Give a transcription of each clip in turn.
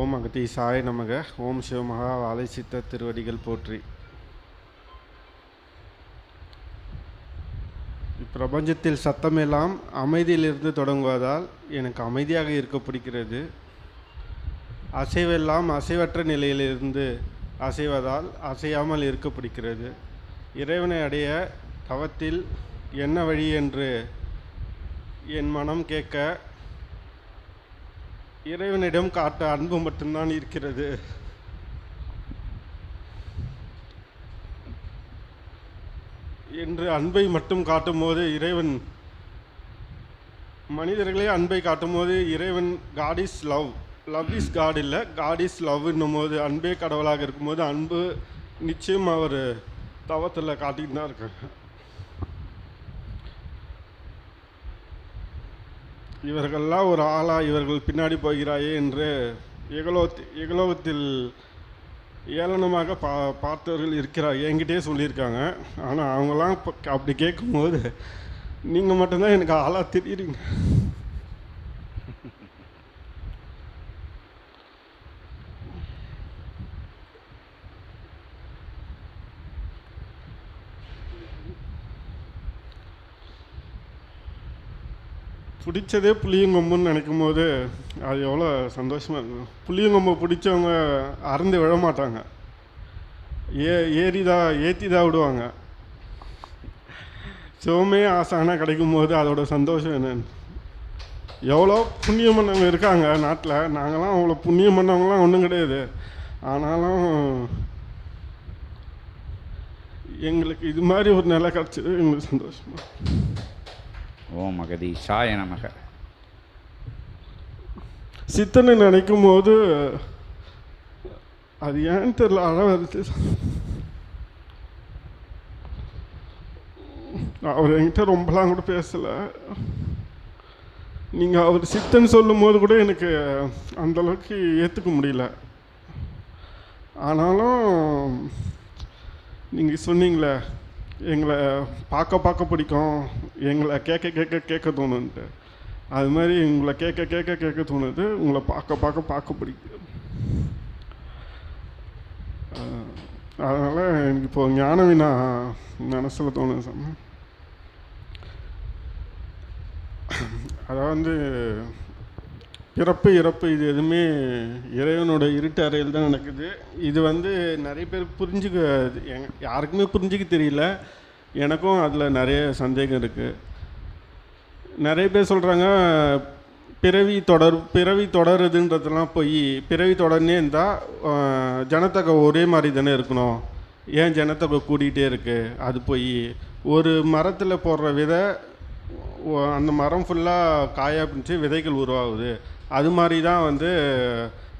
ஓம் அகதி சாய நமக. ஓம் சிவமகா வாழை சித்த திருவடிகள் போற்றி. இப்பிரபஞ்சத்தில் சத்தமெல்லாம் அமைதியிலிருந்து தொடங்குவதால் எனக்கு அமைதியாக இருக்க பிடிக்கிறது. அசைவெல்லாம் அசைவற்ற நிலையிலிருந்து அசைவதால் அசையாமல் இருக்க பிடிக்கிறது. இறைவனை அடைய தவத்தில் என்ன வழி என்று என் மனம் கேட்க இறைவனிடம் காட்ட அன்பு மட்டும்தான் இருக்கிறது. என்று அன்பை மட்டும் காட்டும்போது இறைவன் மனிதர்களே அன்பை காட்டும்போது இறைவன் God is love love is God இல்லை காட் இஸ் லவ்ன்னும் போது அன்பே கடவுளாக இருக்கும்போது அன்பு நிச்சயம் அவர் தவத்தில் காட்டிகிட்டு தான் இருக்காங்க. இவர்கள்லாம் ஒரு ஆளா இவர்கள் பின்னாடி போகிறாயே என்று எகலோத் இகலோகத்தில் ஏளனமாக பா பார்த்தவர்கள் இருக்கிறார் என்கிட்டயே சொல்லியிருக்காங்க. ஆனால் அவங்களாம் அப்படி கேட்கும்போது நீங்கள் மட்டும்தான் எனக்கு ஆளாக தெரியுறீங்க. பிடிச்சதே புளியங்கொம்புன்னு நினைக்கும் போது அது எவ்வளோ சந்தோஷமாக இருக்கும் புளியங்கொம்பை பிடிச்சவங்க அறந்து விழ மாட்டாங்க. ஏ ஏறிதா ஏற்றி தான் விடுவாங்க. சிவமே ஆசானா கிடைக்கும் போது அதோட சந்தோஷம் என்னன்னு. எவ்வளோ புண்ணியம் பண்ணவங்க இருக்காங்க நாட்டில். நாங்களாம் அவ்வளோ புண்ணியம் பண்ணவங்களாம் ஒன்றும் கிடையாது. ஆனாலும் எங்களுக்கு இது மாதிரி ஒரு நிலை கிடச்சது எங்களுக்கு சந்தோஷமாக ஓம் மகதீஷாய நமக. சித்தனை நினைக்கும் போது அது ஏன்னு தெரியல அழ வருது அவர் என்கிட்ட ரொம்பலாம் கூட பேசலை. நீங்கள் அவர் சித்தன் சொல்லும் போது கூட எனக்கு அந்தளவுக்கு ஏற்றுக்க முடியல. ஆனாலும் நீங்கள் சொன்னீங்களே எங்களை பார்க்க பார்க்க பிடிக்கும். எங்களை கேட்க கேட்க கேட்க தோணுன்ட்டு. அது மாதிரி உங்களை கேட்க கேட்க கேட்க தோணுது. உங்களை பார்க்க பார்க்க பார்க்க பிடிக்கும். அதனால் எனக்கு இப்போ ஞானவினா மனசில் தோணுது சாமி. அதாவது வந்து பிறப்பு இறப்பு. இது எதுவுமே இறைவனோட இருட்டு அறையில் தான் நடக்குது. இது வந்து நிறைய பேர் புரிஞ்சுக்க எங் யாருக்குமே புரிஞ்சுக்க தெரியல. எனக்கும் அதில் நிறைய சந்தேகம் இருக்குது நிறைய பேர் சொல்கிறாங்க பிறவி தொடர் பிறவி தொடருதுன்றதெல்லாம் போய் பிறவி தொடர்னே இருந்தால் ஜனத்தொகை ஒரே மாதிரி தானே இருக்கணும். ஏன் ஜனத்தொகை கூடிகிட்டே இருக்குது அது போய் ஒரு மரத்தில் போடுற விதை அந்த மரம் ஃபுல்லாக காயா பிடிச்சி விதைகள் உருவாகுது. அது மாதிரி தான் வந்து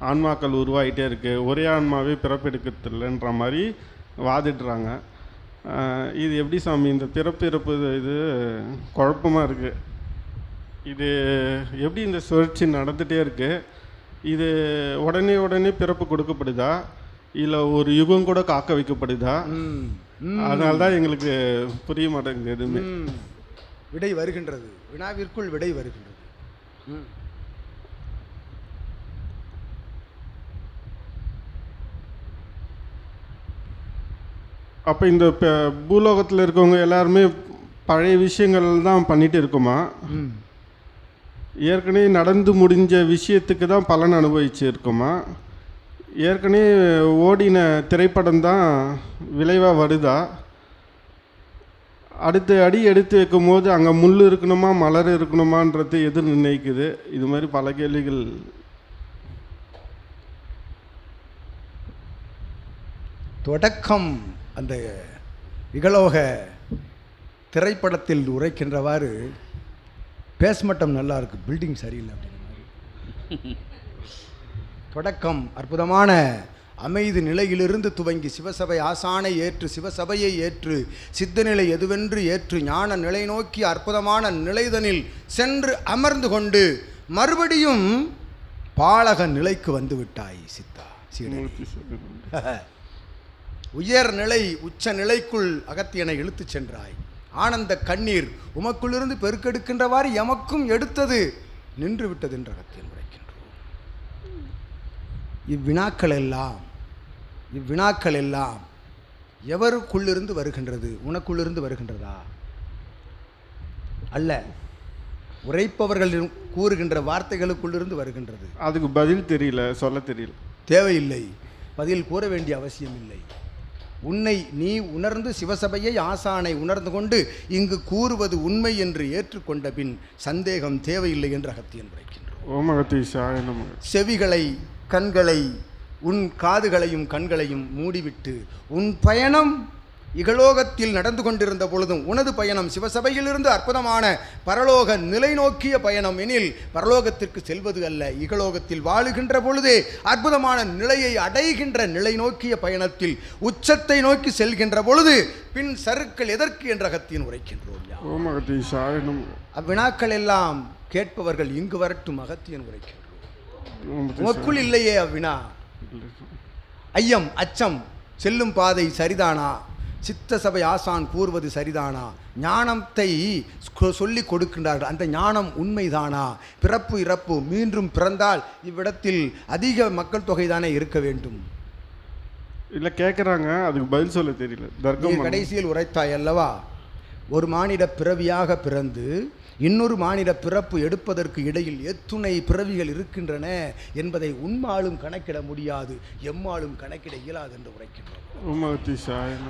ஆன்மாக்கள் உருவாகிட்டே இருக்குது ஒரே ஆன்மாவே பிறப்பெடுக்கிறது இல்லைன்ற மாதிரி வாதிடுறாங்க. இது எப்படி சாமி? இந்த பிறப்பு இறப்பு இது- குழப்பமாக இருக்குது இது எப்படி இந்த சுழற்சி நடந்துகிட்டே இருக்குது இது உடனே உடனே பிறப்பு கொடுக்கப்படுதா? இல்லை ஒரு யுகம் கூட காக்க வைக்கப்படுதா? அதனால தான் எங்களுக்கு புரிய மாட்டேங்குது எதுவுமே. விடை வருகின்றது. வினாவிற்குள் விடை வருகின்றது. அப்போ இந்த ப- பூலோகத்தில் இருக்கவங்க எல்லாருமே பழைய விஷயங்கள் தான் பண்ணிட்டு இருக்கோமா. ஏற்கனவே நடந்து முடிஞ்ச விஷயத்துக்கு தான் பலன் அனுபவிச்சு இருக்கோமா? ஏற்கனவே ஓடின திரைப்படம் தான் விளைவாக வருதா? அடுத்த அடி எடுத்து வைக்கும் போது அங்கே முள் இருக்கணுமா மலர் இருக்கணுமான்றது எது நிர்ணயிக்குது. இது மாதிரி பல கேள்விகள். தொடக்கம். அந்த இகலோக திரைப்படத்தில் உரைக்கின்றவாறு பேஸ்மட்டம் நல்லா இருக்கு பில்டிங் சரியில்லை அப்படிங்கிற மாதிரி. தொடக்கம் அற்புதமான அமைதி நிலையிலிருந்து துவங்கி சிவசபை ஆசானை ஏற்று சிவசபையை ஏற்று சித்தநிலை எதுவென்று ஏற்று ஞான நிலை நோக்கி அற்புதமான நிலைதனில் சென்று அமர்ந்து கொண்டு மறுபடியும் பாலக நிலைக்கு வந்து விட்டாய் சித்தா சீடனே. உயர் நிலை உச்ச நிலைக்குள் அகத்தியனை இழுத்துச் சென்றாய். ஆனந்த கண்ணீர் உமக்குள்ளிருந்து பெருக்கெடுக்கின்றவாறு எமக்கும் எடுத்தது நின்று விட்டது என்று அகத்தியன் உரைக்கின்றோம் இவ்வினாக்கள் எல்லாம் இவ்வினாக்கள் எல்லாம் எவருக்குள்ளிருந்து வருகின்றது? உனக்குள்ளிருந்து வருகின்றதா? அல்ல உரைப்பவர்கள் கூறுகின்ற வார்த்தைகளுக்குள்ளிருந்து வருகின்றது. அதுக்கு பதில் தெரியல சொல்ல தெரியல. தேவையில்லை. பதில் கூற வேண்டிய அவசியமில்லை. உன்னை நீ உணர்ந்து சிவசபையை ஆசானை உணர்ந்து கொண்டு இங்கு கூறுவது உண்மை என்று ஏற்றுக்கொண்ட பின் சந்தேகம் தேவையில்லை என்று அகத்தியன் நமக. செவிகளை கண்களை உன் காதுகளையும் கண்களையும் மூடிவிட்டு உன் பயணம் இகலோகத்தில் நடந்து கொண்டிருந்த பொழுதும் உனது பயணம் சிவசபையிலிருந்து அற்புதமான பரலோக நிலை நோக்கிய பயணம் எனில் பரலோகத்திற்கு செல்வது அல்ல. இகலோகத்தில் வாழுகின்ற பொழுதே அற்புதமான நிலையை அடைகின்ற நிலை நோக்கிய பயணத்தில் உச்சத்தை நோக்கி செல்கின்ற பொழுது பின் சருக்கள் எதற்கு என்ற அகத்தியன் உரைக்கின்றோம். அவ்வினாக்கள் எல்லாம் கேட்பவர்கள் இங்கு வரட்டும் அகத்தியன் உரைக்கின்றோம். உமக்குள் இல்லையே அவ்வினா? ஐயம் அச்சம் செல்லும் பாதை சரிதானா? சித்த சபை ஆசான் கூறுவது சரிதானா? ஞானத்தை சொல்லிக் கொடுக்கின்றார்கள். அந்த ஞானம் உண்மைதானா? பிறப்பு இறப்பு மீண்டும் பிறந்தால் இவ்விடத்தில் அதிக மக்கள் தொகை தானே இருக்க வேண்டும். இல்லை கேட்குறாங்க அதுக்கு பதில் சொல்ல தெரியல. கடைசியில் உரைத்தாய் அல்லவா? ஒரு மானிட பிறவியாக பிறந்து இன்னொரு மானிட பிறப்பு எடுப்பதற்கு இடையில் எத்துணை பிறவிகள் இருக்கின்றன என்பதை உன்மாலும் கணக்கிட முடியாது எம்மாலும் கணக்கிட இயலாது என்று உரைக்கின்றோம்.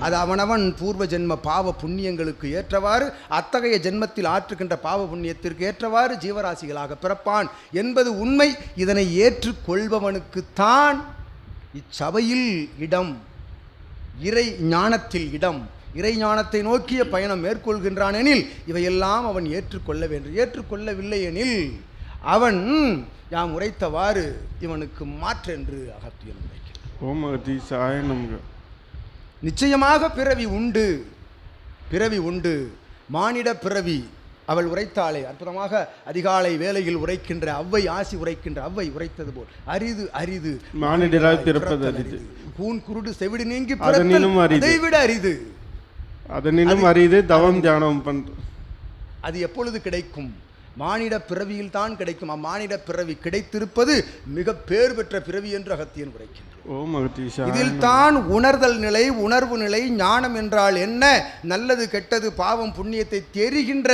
அது அவனவன் பூர்வ ஜென்ம பாவ புண்ணியங்களுக்கு ஏற்றவாறு அத்தகைய ஜென்மத்தில் ஆற்றுகின்ற பாவ புண்ணியத்திற்கு ஏற்றவாறு ஜீவராசிகளாக பிறப்பான் என்பது உண்மை. இதனை ஏற்றுக்கொள்பவனுக்குத்தான் இச்சபையில் இடம் இறை ஞானத்தில் இடம் இறை ஞானத்தை நோக்கிய பயணம் மேற்கொள்கின்றான் எனில் இவையெல்லாம் அவன் ஏற்றுக்கொள்ள வேண்டும் ஏற்றுக்கொள்ளவில்லை எனில் அவன் யாம் உரைத்தவாறு இவனுக்கு மாற்றென்று அகத்தியன் ஓம் அகத்தீஷாய நமக. நிச்சயமாக பிறவி உண்டு. பிறவி உண்டு. மானிட பிறவி அவள் உரைத்தாளே. அற்புதமாக அதிகாலை வேளையில் உரைக்கின்ற அவ்வை ஆசி உரைக்கின்ற அவ்வை உரைத்தது போல். அரிது அரிது. மானிடராய் பிறப்பது அரிது. கூன் குருடு செவிடு நீங்கி அதனினும் பிறத்தல் அரிது. அதனினும் அறிது தவம் தியானம் பண்ற அது எப்பொழுது கிடைக்கும்? மானிட பிறவியில் தான் கிடைக்கும். அம்மானிட பிறவி கிடைத்திருப்பது மிக பேர் பெற்ற பிறவி என்று அகத்தியன் அகத்தீஷாய இதில் தான் உணர்தல் நிலை உணர்வு நிலை ஞானம் என்றால் என்ன? நல்லது கெட்டது பாவம் புண்ணியத்தை தெரிகின்ற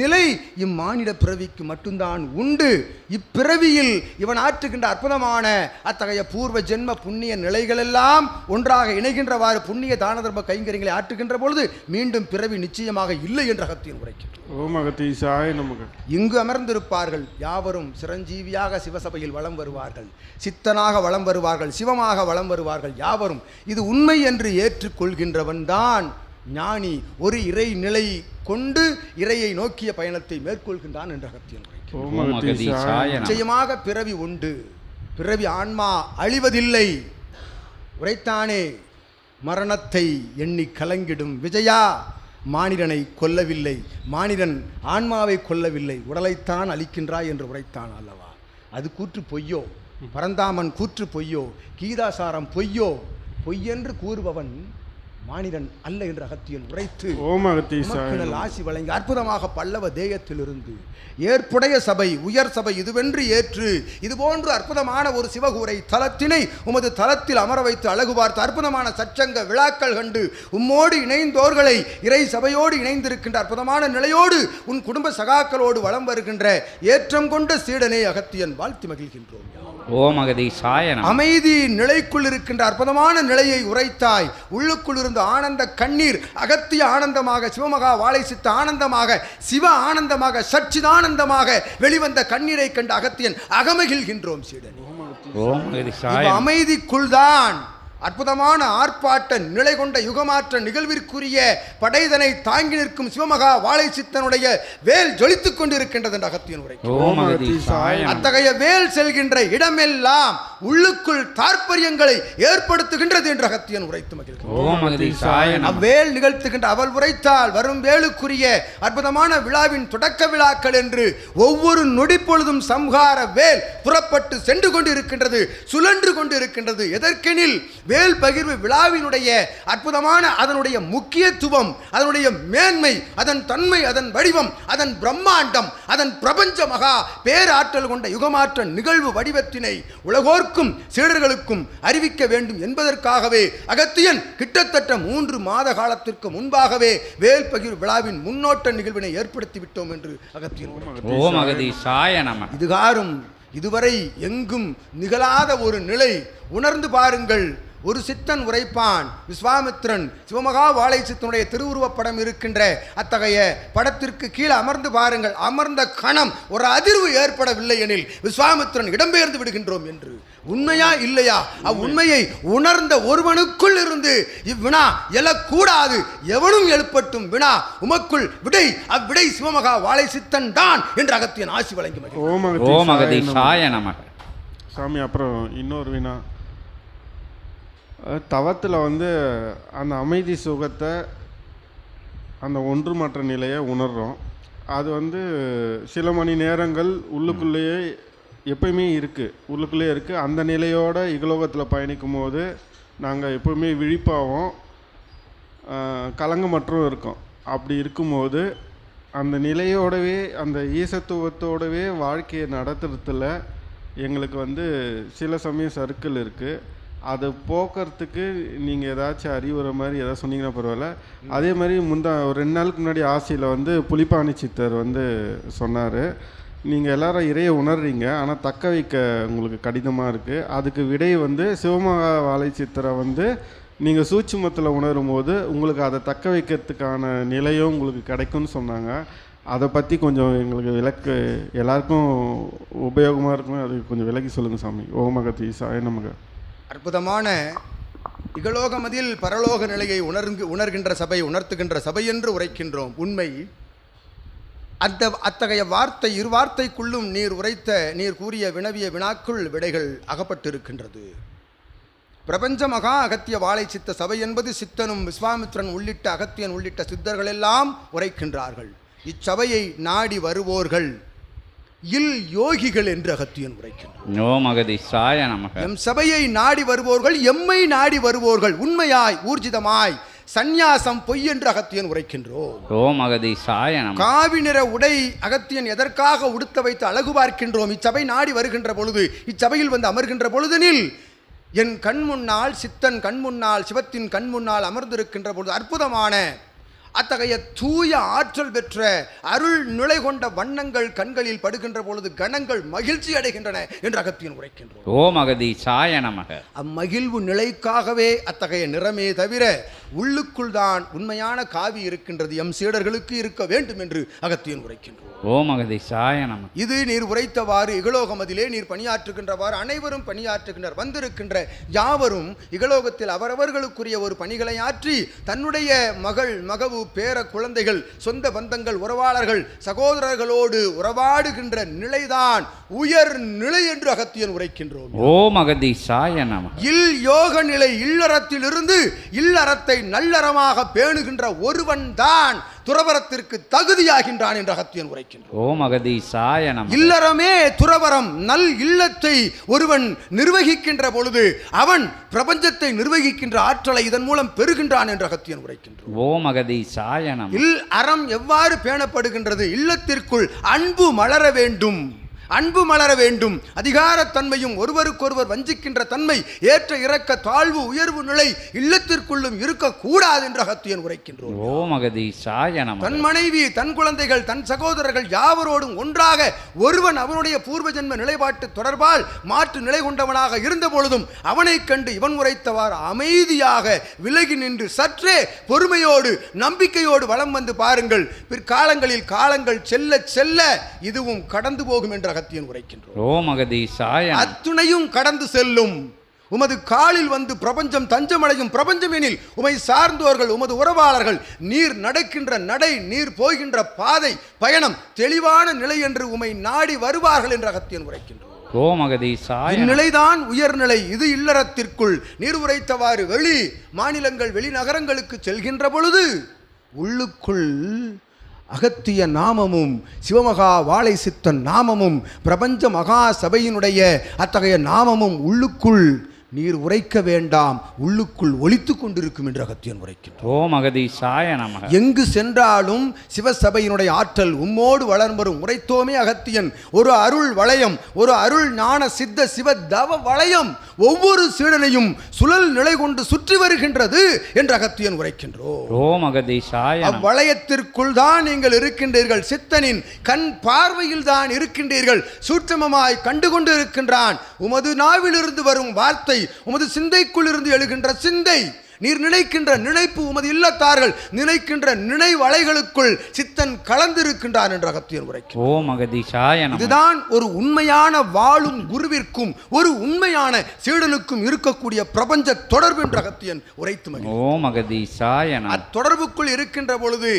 நிலை இம்மானிட பிறவிக்கு மட்டும்தான் உண்டு. இப்பிறவியில் இவன் ஆற்றுகின்ற அற்புதமான அத்தகைய பூர்வ ஜென்ம புண்ணிய நிலைகளெல்லாம் ஒன்றாக இணைகின்றவாறு புண்ணிய தான தர்ம கைங்கரியங்களை ஆற்றுகின்ற பொழுது மீண்டும் பிறவி நிச்சயமாக இல்லை என்ற அகத்தியன் நமக. இங்கு அமர்ந்திருப்பார்கள் யாவரும் சிரஞ்சீவியாக சிவசபையில் வலம் வருவார்கள். சித்தனாக வலம் வருவார்கள். சிவமாக வலம் வருவார்கள் யாவரும். இது உண்மை என்று ஏற்றுக்கொள்கின்றவன் தான். ஞானி ஒரு இறை நிலை கொண்டு இறையை நோக்கிய பயணத்தை மேற்கொள்கின்றான் என்ற அகத்தியன் நிச்சயமாக பிறவி உண்டு. பிறவி ஆன்மா அழிவதில்லை. உரைத்தானே மரணத்தை எண்ணி கலங்கிடும் விஜயா. மானிடனை கொல்லவில்லை. மானிடன் ஆன்மாவை கொல்லவில்லை. உடலைத்தான் அழிக்கின்றாய் என்று உரைத்தான் அல்லவா? அது கூற்று பொய்யோ? பரந்தாமன் கூற்று பொய்யோ கீதாசாரம் பொய்யோ பொய்யென்று கூறுபவன் மானிடன் அல்ல என்று அகத்தியன் உரைத்து ஓம் அகத்தீஷாய உமக்கு நமக ஆசி வழங்கி அற்புதமாக பல்லவ தேயத்திலிருந்து ஏற்புடைய சபை உயர் சபை இதுவென்று ஏற்று இதுபோன்று அற்புதமான ஒரு சிவகூரை தலத்தினை உமது தலத்தில் அமர வைத்து அழகு பார்த்து அற்புதமான சச்சங்க விழாக்கள் கண்டு உம்மோடு இணைந்தோர்களை இறை சபையோடு இணைந்திருக்கின்ற அற்புதமான நிலையோடு உன் குடும்ப சகாக்களோடு வலம் வருகின்ற ஏற்றம் கொண்ட சீடனை அகத்தியன் வாழ்த்தி மகிழ்கின்றோம் ஓம் அகதீஷாய நமக அமைதி நிலைக்குள் இருக்கின்ற அற்புதமான நிலையை உரைத்தாய். உள்ளுக்குள் இருந்த ஆனந்த கண்ணீர் அகத்திய ஆனந்தமாக சிவமகா வாழை சித்த ஆனந்தமாக சிவ ஆனந்தமாக சச்சிதானந்தமாக வெளிவந்த கண்ணீரை கண்டு அகத்தியன் அகமகிழ்கின்றோம் சீடனே. ஓம் அமைதிக்குள் தான் அற்புதமான ஆர்ப்பாட்ட நிலை கொண்ட யுகமாற்ற நிகழ்விற்குரிய படைதனை தாங்கி நிற்கும் சிவமகா வாழை சித்தனுடைய வேல் ஜொலித்துக் கொண்டிருக்கின்றது என்ற அகத்தியன் உரை அத்தகைய வேல் செல்கின்ற இடமெல்லாம் உள்ளுக்குள் தாற்பயங்களை ஏற்படுத்துகின்றது என்று அகத்தியன் உரைத்து நமக அவ்வேல் நிகழ்த்துகின்ற அவள் உரைத்தால் வரும் வேலுக்குரிய அற்புதமான விழாவின் தொடக்க விழாக்கள் என்று ஒவ்வொரு நொடிப்பொழுதும் சம்ஹார வேல் புறப்பட்டு சென்று கொண்டு இருக்கின்றது சுழன்று கொண்டு இருக்கின்றது எதற்கெனில் வேல் பகிர்வு விழாவினுடைய அற்புதமான அதனுடைய முக்கியத்துவம் அதனுடைய மேன்மை அதன் தன்மை அதன் வடிவம் அதன் பிரம்மாண்டம் அதன் பிரபஞ்ச மகா பேராற்றல் கொண்ட யுகமாற்ற நிகழ்வு வடிவத்தினை உலகோர் நமக்கும் சீடர்களுக்கும் அறிவிக்க வேண்டும் என்பதற்காகவே அகத்தியன் கிட்டத்தட்ட மூன்று மாத காலத்திற்கு முன்பாகவே வேல் பகிர் விழாவின் முன்னோட்ட நிகழ்வினை ஏற்படுத்தி விட்டோம் என்று அகத்தியன். ஓம் இதுகாரும் இதுவரை எங்கும் நிகழாத ஒரு நிலை உணர்ந்து பாருங்கள் ஒரு சித்தன் உரைப்பான் விஸ்வாமித்திரன் சிவமகா வாழை சித்தனுடைய திருவுருவப் படம் இருக்கின்ற அத்தகைய படத்திற்கு கீழே அமர்ந்து பாருங்கள். அமர்ந்த கணம் ஒரு அதிர்வு ஏற்படவில்லை எனில் விஸ்வாமித்திரன் இடம்பெயர்ந்து விடுகின்றோம் என்று. உண்மையா இல்லையா? அவ்வுண்மையை உணர்ந்த ஒருவனுக்குள் இருந்து இவ்வினா எழக்கூடாது. எவனும் எழுப்பட்டும் வினா உமக்குள் விடை. அவ்விடை சிவமகா வாழை சித்தன் தான் என்று அகத்தியன் ஆசி வழங்கி. ஓம் ஓம் சாமி அப்புறம் இன்னொரு வினா. தவத்தில் வந்து அந்த அமைதி சுகத்தை அந்த ஒன்றுமற்ற நிலையை உணர்றோம். அது வந்து சில மணி நேரங்கள் உள்ளுக்குள்ளேயே எப்பயுமே இருக்குது உள்ளுக்குள்ளேயே இருக்குது அந்த நிலையோட இகலோகத்தில் பயணிக்கும் போது நாங்கள் எப்பவுமே விழிப்பாகவும் ஆஹ் கலங்கமற்றும் இருக்கோம். அப்படி இருக்கும்போது அந்த நிலையோடவே அந்த ஈசத்துவத்தோடவே வாழ்க்கையை நடத்துறதுல எங்களுக்கு வந்து சில சமயம் சர்க்கிள் இருக்குது அதை போக்குறதுக்கு நீங்கள் ஏதாச்சும் அறிவுரை மாதிரி ஏதாவது சொன்னீங்கன்னா பரவாயில்ல. அதே மாதிரி முந்தா ஒரு ரெண்டு நாளுக்கு முன்னாடி ஆசியில் வந்து புலிப்பாணி சித்தர் வந்து சொன்னார். நீங்கள் எல்லாரும் இறையை உணர்றீங்க. ஆனால் தக்க வைக்க உங்களுக்கு கடினமாக இருக்குது அதுக்கு விடை வந்து சிவமகா வாழை சித்தரை வந்து நீங்கள் சூட்சுமத்தில் உணரும் போது உங்களுக்கு அதை தக்க வைக்கிறதுக்கான நிலையும் உங்களுக்கு கிடைக்கும்னு சொன்னாங்க. அதை பற்றி கொஞ்சம் எங்களுக்கு விளக்கு எல்லாருக்கும் உபயோகமாக இருக்கும் அது கொஞ்சம் விலகி சொல்லுங்கள் சாமி. ஓமகதி சாய நமக. அற்புதமான இகலோகமதில் பரலோக நிலையை உணர்ந்து உணர்கின்ற சபை உணர்த்துகின்ற சபை என்று உரைக்கின்றோம். உண்மை. அந்த அத்தகைய வார்த்தை இரு வார்த்தைக்குள்ளும் நீர் உரைத்த நீர் கூறிய வினவிய வினாக்குள் விடைகள் அகப்பட்டிருக்கின்றது. பிரபஞ்ச மகா அகத்திய வாழை சித்த சபை என்பது சித்தனும் விஸ்வாமித்ரன் உள்ளிட்ட அகத்தியன் உள்ளிட்ட சித்தர்கள் எல்லாம் உரைக்கின்றார்கள். இச்சபையை நாடி வருவோர்கள். இல் யோகிகள் என்று அகத்தியன் உரைக்கின்றார் எம் சபையை நாடி வருவோர்கள் எம்மை நாடி வருவோர்கள் உண்மையாய் ஊர்ஜிதமாய் சந்நியாசம் பொய் என்று அகத்தியன் உரைக்கின்றோம். ஓம் அகதீசாய நம காவி நிற உடை அகத்தியன் எதற்காக உடுத்த வைத்து அழகு பார்க்கின்றோம்? இச்சபை நாடி வருகின்ற பொழுது இச்சபையில் வந்து அமர்கின்ற பொழுதெனில் என் கண் முன்னால் சித்தன் கண் முன்னால் சிவத்தின் கண் முன்னால் அமர்ந்திருக்கின்ற பொழுது அற்புதமான அத்தகைய தூய ஆற்றல் பெற்ற அருள் நிலை கொண்ட வண்ணங்கள் கண்களில் படுகின்ற பொழுது கணங்கள் மகிழ்ச்சி அடைகின்றன என்று அகத்தியன் உரைக்கின்றோம் ஓம் அகதீசாய நமக. அம்மகிழ்வு நிலைக்காகவே அத்தகைய நிறமே தவிர உள்ளுக்குள் தான் உண்மையான காவி இருக்கின்றது. எம் சீடர்களுக்கு இருக்க வேண்டும் என்று அகத்தியன் உரைக்கின்றோம் ஓம் அகதீசாய நம இது நீர் உரைத்தவாறு இகலோகமதிலே நீர் பணியாற்றுகின்றவாறு அனைவரும் பணியாற்றுகின்றனர் வந்திருக்கின்ற யாவரும் இகலோகத்தில் அவரவர்களுக்குரிய ஒரு பணிகளை ஆற்றி தன்னுடைய மகள் மகவு பேர குழந்தைகள் சொந்த பந்தங்கள் உறவாளர்கள் சகோதரர்களோடு உறவாடுகின்ற நிலைதான் உயர் நிலை என்று அகத்தியன் உரைக்கின்றோம். ஓம் அகதீசாய நம இல் யோக நிலை இல்லறத்திலிருந்து இல்லறத்தை நல்லறமாக பேணுகின்ற ஒருவன் தான் துறவரத்திற்கு தகுதியாகின்றான் என்று அகத்தியன் உரைக்கின்றான். ஓம் அகதீசாய நம இல்லறமே துறவரம் நல் இல்லத்தை ஒருவன் நிர்வகிக்கின்ற பொழுது அவன் பிரபஞ்சத்தை நிர்வகிக்கின்ற ஆற்றலை இதன் மூலம் பெறுகின்றான் என்று அகத்தியன் உரைக்கின்றான். ஓம் அகதீசாய நம இல் அறம் எவ்வாறு பேணப்படுகின்றது? இல்லத்திற்குள் அன்பு மலர வேண்டும். அன்பு மலர வேண்டும். அதிகாரத்தன்மையும் ஒருவருக்கொருவர் வஞ்சிக்கின்ற தன்மை ஏற்ற இறக்க தாழ்வு உயர்வு நிலை இல்லத்திற்குள்ளும் இருக்கக்கூடாது என்று அகத்தியன் உரைக்கின்றோம் தன் மனைவி தன் குழந்தைகள் தன் சகோதரர்கள் யாவரோடும் ஒன்றாக ஒருவன் அவனுடைய பூர்வ ஜென்ம நிலைப்பாட்டு தொடர்பால் மாற்று நிலை கொண்டவனாக இருந்த பொழுதும் அவனைக் கண்டு இவன் உரைத்தவாறு அமைதியாக விலகி நின்று சற்றே பொறுமையோடு நம்பிக்கையோடு வலம் வந்து பாருங்கள். பிற்காலங்களில் காலங்கள் செல்ல செல்ல இதுவும் கடந்து போகும் என்று அகத்தியன் உரைக்கின்றோம். ஓம் அகதீசாய நம அத்துணையும் கடந்து செல்லும் உமது காலில் வந்து பிரபஞ்சம் தஞ்சமடையும் பிரபஞ்சம் எனில் உமை சார்ந்தோர்கள் உமது உறவாளர்கள் நீர் நடக்கின்ற நடை நீர் போகின்ற பாதை பயணம் தெளிவான நிலை என்று உமை நாடி வருவார்கள் என்று அகத்தியன் உரைக்கின்றோம். இந்நிலைதான் உயர்நிலை இது இல்லறத்திற்குள் நீர் உரைத்தவாறு வெளி மாநிலங்கள் வெளிநகரங்களுக்கு செல்கின்ற பொழுது உள்ளுக்குள் அகத்திய நாமமும் சிவமகா வாழை சித்தன் நாமமும் பிரபஞ்ச மகா சபையினுடைய அத்தகைய நாமமும் உள்ளுக்குள் நீர் உரைக்க வேண்டாம் உள்ளுக்குள் ஒலித்து கொண்டிருக்கும் என்று அகத்தியன் உரைக்கின்றார் ஓம் அகதீசாய நமக. எங்கு சென்றாலும் சிவசபையினுடைய ஆற்றல் உம்மோடு வளர்வரும் உரைத்தோமே அகத்தியன். ஒரு அருள் வளையம் ஒரு அருள் ஞான சித்த சிவ தவ வளையம் ஒவ்வொரு சீடனையும் சுழல் நிலை கொண்டு சுற்றி வருகின்றது என்று அகத்தியன் உரைக்கின்றோம் ஓம் அகதீசாய அவ்வளையத்திற்குள் தான் நீங்கள் இருக்கின்றீர்கள். சித்தனின் கண் பார்வையில் தான் இருக்கின்றீர்கள். சூட்சமமாய் கண்டு கொண்டு இருக்கின்றான் உமது நாவிலிருந்து வரும் வார்த்தை உமது சிந்தைக்குள் இருந்து எழுகின்ற சிந்தை நீர் நினைக்கின்ற நினைப்பு உமது இல்லத்தார்கள் நினைக்கின்ற நினைவலைகளுக்குள் சித்தன் கலந்திருக்கின்றான் என்ற அகத்தியன் உரைக்கும் ஓம் அகதீசாய நமக இதுதான் ஒரு உண்மையான வாழும் குருவிற்கும் ஒரு உண்மையான சீடனுக்கும் இருக்கக்கூடிய பிரபஞ்ச தொடர்பு என்ற அகத்தியன் உரைத்து அகதீசாய நமக அத்தொடர்புக்குள் இருக்கின்ற பொழுது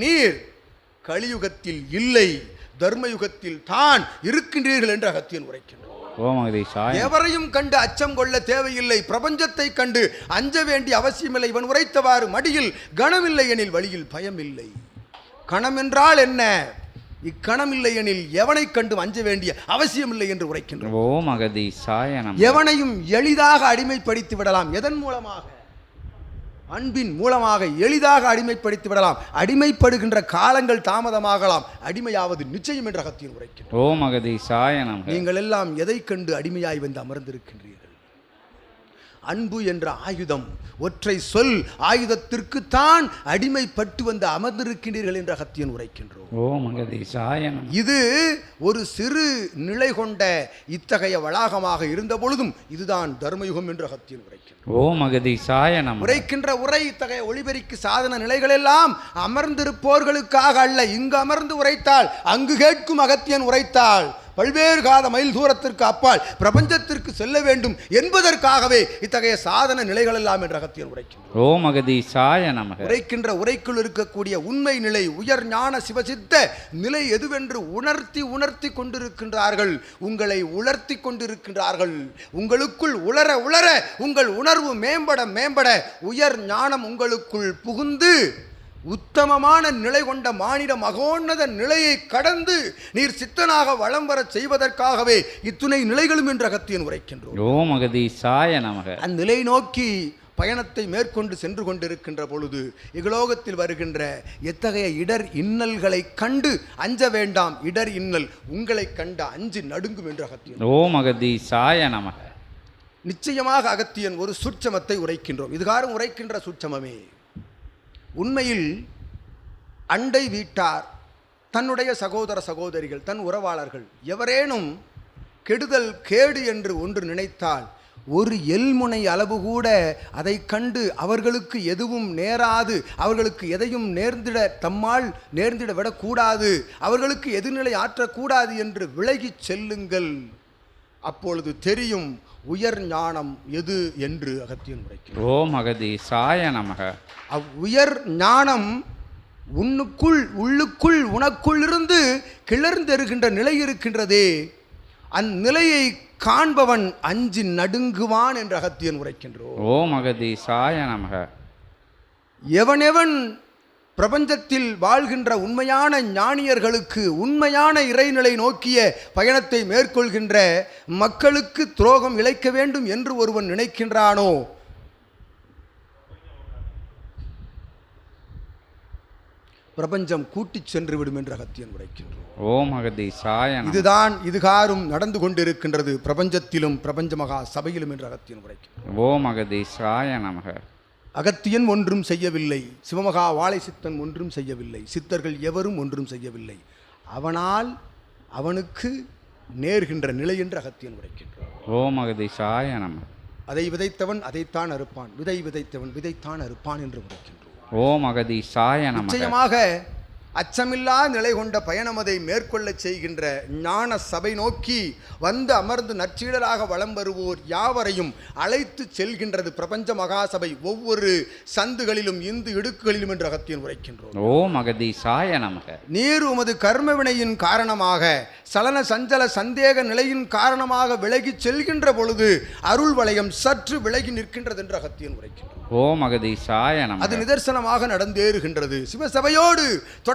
நீர் கலியுகத்தில் இல்லை தர்மயுகத்தில் தான் இருக்கின்றீர்கள் என்று அகத்தியன் உரைக்கின்றார். எவரையும் கண்டு அச்சம் கொள்ள தேவையில்லை. பிரபஞ்சத்தை கண்டு அஞ்ச வேண்டிய அவசியமில்லை. இவன் உரைத்தவாறு மடியில் கணமில்லை எனில் வழியில் பயமில்லை. கணம் என்றால் என்ன? இக்கணமில்லை எனில் எவனை கண்டு அஞ்ச வேண்டிய அவசியமில்லை என்று நமக எவனையும் எளிதாக அடிமைப்படுத்தி விடலாம். எதன் மூலமாக? அன்பின் மூலமாக எளிதாக அடிமைப்படுத்தி விடலாம். அடிமைப்படுகின்ற காலங்கள் தாமதமாகலாம். அடிமையாவது நிச்சயம் என்ற அகத்தியம் உரைக்கின்றோம் ஓம் அகதீசாய நமக. நீங்கள் எல்லாம் எதை கண்டு அடிமையாய் வந்து அமர்ந்திருக்கின்றீர்கள்? அன்பு என்ற ஆயுதம். ஒற்றை சொல் ஆயுதத்திற்கு தான் அடிமைப்பட்டு வந்து அமர்ந்திருக்கின்றீர்கள் என்ற அகத்தியன் உரைக்கின்றோம். இது ஒரு சிறு நிலை கொண்ட இத்தகைய வளாகமாக இருந்த பொழுதும் இதுதான் தர்மயுகம் என்று அகத்தியன் உரைக்கின்றோம் ஓம் அகதீசாய நமக உரைக்கின்ற உரை இத்தகைய ஒளிபெருக்கி சாதன நிலைகள் எல்லாம் அமர்ந்திருப்போர்களுக்காக அல்ல இங்கு அமர்ந்து உரைத்தால் அங்கு கேட்கும் அகத்தியன் உரைத்தால் பல்வேறு காத மைல் தூரத்திற்கு அப்பால் பிரபஞ்சத்திற்கு செல்ல வேண்டும் என்பதற்காகவே இத்தகைய சாதன நிலைகள் எல்லாம் என்று அகத்தியன் உரைக்கின்றோம் ஓம் அகதீசாய நமக. உரைக்கின்ற உரைக்குள் இருக்கக்கூடிய உண்மை நிலை உயர் ஞான சிவசித்த நிலை எதுவென்று உணர்த்தி உணர்த்தி கொண்டிருக்கின்றார்கள்? உங்களை உணர்த்தி கொண்டிருக்கின்றார்கள். உங்களுக்குள் உளர உளர உங்கள் உணர்வு மேம்பட மேம்பட உயர் ஞானம் உங்களுக்குள் புகுந்து உத்தமமான நிலை கொண்ட மானிட மகோன்னத நிலையை கடந்து நீர் சித்தனாக வளம் வரச் செய்வதற்காகவே இத்துணை நிலைகளும் என்று அகத்தியன் உரைக்கின்றோம். ஓம் அகதீசாய நமக. அந்நிலை நோக்கி பயணத்தை மேற்கொண்டு சென்று கொண்டிருக்கின்ற பொழுது இகலோகத்தில் வருகின்ற எத்தகைய இடர் இன்னல்களை கண்டு அஞ்ச வேண்டாம் இடர் இன்னல் உங்களை கண்ட அஞ்சு நடுங்கும் என்று அகத்தியன் ஓம் அகதீசாய நமக. நிச்சயமாக அகத்தியன் ஒரு சுட்சமத்தை உரைக்கின்றோம். இதுகாரும் உரைக்கின்ற சுட்சமமே. உண்மையில் அண்டை வீட்டார் தன்னுடைய சகோதர சகோதரிகள் தன் உறவாளர்கள் எவரேனும் கெடுதல் கேடு என்று ஒன்று நினைத்தால் ஒரு எல்முனை அளவு கூட அதை கண்டு அவர்களுக்கு எதுவும் நேராது அவர்களுக்கு எதையும் நேர்ந்திட தம்மால் நேர்ந்திட விடக்கூடாது அவர்களுக்கு எதிர்நிலை ஆற்றக்கூடாது என்று விலகிச் செல்லுங்கள். அப்பொழுது தெரியும் உயர் ஞானம் எது என்று அகத்தியன் உரைக்கிறார் ஓம் அகதீசாய நமக. அவ் உயர் ஞானம் உன்னுக்குள் உள்ளுக்குள் உனக்குள் இருந்து கிளர்ந்தெருகின்ற நிலை இருக்கின்றதே. அந்நிலையை காண்பவன் அஞ்சு நடுங்குவான் என்று அகத்தியன் உரைக்கின்றோம் ஓம் அகதீசாய நமக. எவனெவன் பிரபஞ்சத்தில் வாழ்கின்ற உண்மையான ஞானியர்களுக்கு உண்மையான இறைநிலை நோக்கிய பயணத்தை மேற்கொள்கின்ற மக்களுக்கு துரோகம் இழைக்க வேண்டும் என்று ஒருவன் நினைக்கின்றானோ? பிரபஞ்சம் கூட்டிச் சென்று விடும் என்று அகத்தியன் உரைக்கின்றோம் ஓம் அகதீசாய நமக இதுதான் இதுகாரும் நடந்து கொண்டிருக்கின்றது பிரபஞ்சத்திலும் பிரபஞ்ச மகா சபையிலும் என்று அகத்தியன் உரைக்கின்றோம் ஓம் அகதீசாய நமக. அகத்தியன் ஒன்றும் செய்யவில்லை சிவமகா வாழை சித்தன் ஒன்றும் செய்யவில்லை சித்தர்கள் எவரும் ஒன்றும் செய்யவில்லை. அவனால் அவனுக்கு நேர்கின்ற நிலை என்று அகத்தியன் உரைக்கின்றான். ஓம் அகதீசாய நமக அதை விதைத்தவன் அதைத்தான் அறுப்பான் விதை விதைத்தவன் விதைத்தான் அறுப்பான் என்று உரைக்கின்றோம் ஓம் அகதீசாய நமக நிச்சயமாக அச்சமில்லா நிலை கொண்ட பயணம் அதை மேற்கொள்ளச் செய்கின்ற ஞான சபை நோக்கி வந்து அமர்ந்து நற்சீடராக வலம் வருவோர் யாவரையும் அழைத்து செல்கின்றது பிரபஞ்ச மகாசபை. ஒவ்வொரு சந்துகளிலும் இந்து இடுக்குகளிலும் என்று அகத்தியன் உரைக்கின்றோம். ஓம் அகதீசாய நமக. நீர் உமது கர்மவினையின் காரணமாக சலன சஞ்சல சந்தேக நிலையின் காரணமாக விலகிச் செல்கின்ற பொழுது அருள் வளையம் சற்று விலகி நிற்கின்றது என்று அகத்தியன் உரைக்கின்றோம் ஓம் அகதீசாய அது நமக நிதர்சனமாக நடந்தேறுகின்றது. சிவசபையோடு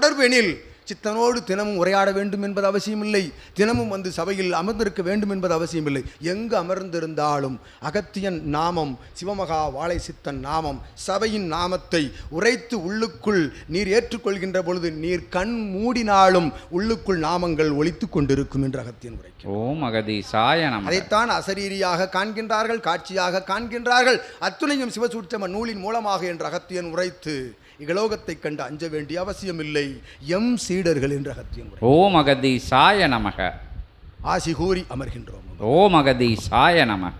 தொடர்பு எனில் சித்தனோடு தினமும் உரையாட வேண்டும் என்பது அவசியமில்லை. தினமும் வந்து சபையில் அமர்ந்திருக்க வேண்டும் என்பது அவசியமில்லை. எங்கு அமர்ந்திருந்தாலும் அகத்தியன் நாமம் சிவமகா வாழை சித்தன் நாமம் சபையின் நாமத்தை உரைத்து உள்ளுக்குள் நீர் ஏற்றுக்கொள்கின்ற பொழுது நீர் கண் மூடினாலும் உள்ளுக்குள் நாமங்கள் ஒலித்து கொண்டிருக்கும் என்று அகத்தியன் உரைக்கிறார் ஓம் நமக. அதைத்தான் அசரீரியாக காண்கின்றார்கள் காட்சியாக காண்கின்றார்கள். அத்துணையும் சிவசூட்சம நூலின் மூலமாக என்று அகத்தியன் உரைத்து இகலோகத்தைக் கண்டு அஞ்ச வேண்டிய அவசியமில்லை. எம் சீடர்கள் என்று அகத்தியன் உரை. ஓம் அகதீசாய நமக. ஆசி கூறி அமர்கின்றோம். ஓம் அகதீசாய நமக.